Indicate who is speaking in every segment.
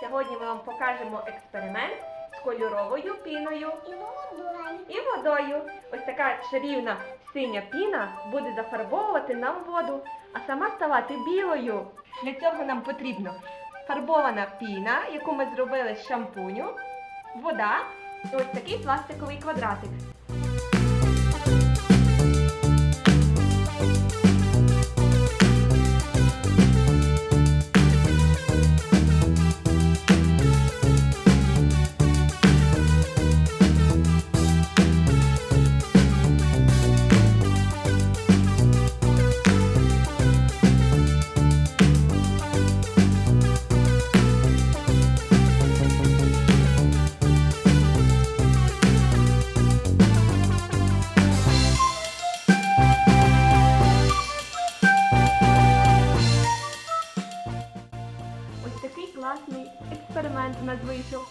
Speaker 1: Сьогодні ми вам покажемо експеримент з кольоровою піною
Speaker 2: І водою.
Speaker 1: і водою. Ось така чарівна синя піна буде зафарбовувати нам воду, а сама ставати білою. Для цього нам потрібно фарбована піна, яку ми зробили з шампуню, вода і ось такий пластиковий квадратик. Класний експеримент у нас вийшов.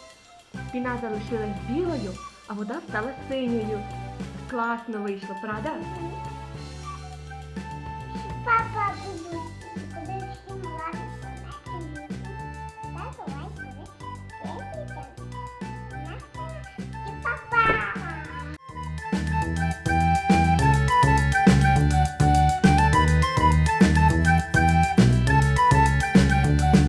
Speaker 1: Піна залишилась білою, а вода стала синьою. Класно вийшло, правда?